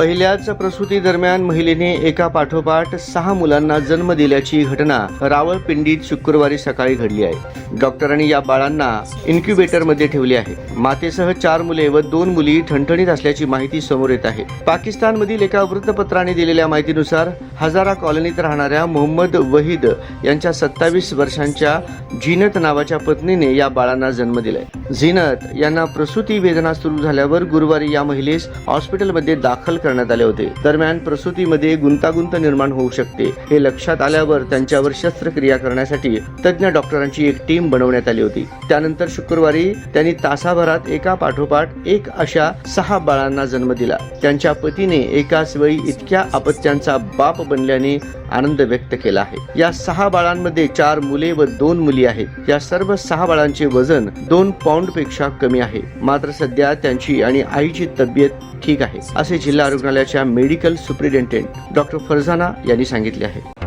पहिल्याच प्रसूती दरम्यान महिलेने एका पाठोपाठ सहा मुलांना जन्म दिल्याची घटना रावळपिंडीत शुक्रवारी सकाळी घडली आहे. डॉक्टरांनी या बाळांना इन्क्युबेटरमध्ये ठेवले आहे. मातेसह चार मुले व दोन मुली ठणठणीत असल्याची माहिती समोर येत आहे. पाकिस्तानमधील एका वृत्तपत्राने दिलेल्या माहितीनुसार हजारा कॉलनीत राहणाऱ्या मोहम्मद वहीद यांच्या सत्तावीस वर्षांच्या झीनत नावाच्या पत्नीने या बाळांना जन्म दिलाय. झीनत यांना प्रसूती वेदना सुरू झाल्यावर गुरुवारी या महिलेस हॉस्पिटलमध्ये दाखल कर करण्यात आले होते. दरम्यान प्रसूतीमध्ये गुंतागुंत निर्माण होऊ शकते हे लक्षात आल्यावर त्यांच्यावर शस्त्रक्रिया करण्यासाठी तज्ज्ञ डॉक्टरांची एक टीम बनवण्यात आली होती. त्यानंतर शुक्रवारी त्यांनी तासाभरात एका पाठोपाठ एक अशा सहा बाळांना जन्म दिला. त्यांच्या पतीने एकाच वेळी इतक्या अपत्यांचा बाप बनल्याने आनंद व्यक्त केला आहे. या सहा बाळांमध्ये चार मुले व दोन मुली आहेत. या सर्व सहा बाळांचे वजन दोन पाऊंडपेक्षा कमी आहे. मात्र सध्या त्यांची आणि आईची तब्येत ठीक आहे असे जिल्हा रुग्णालयाच्या मेडिकल सुप्रिटेंडेंट डॉक्टर फरजाना यांनी सांगितले आहे.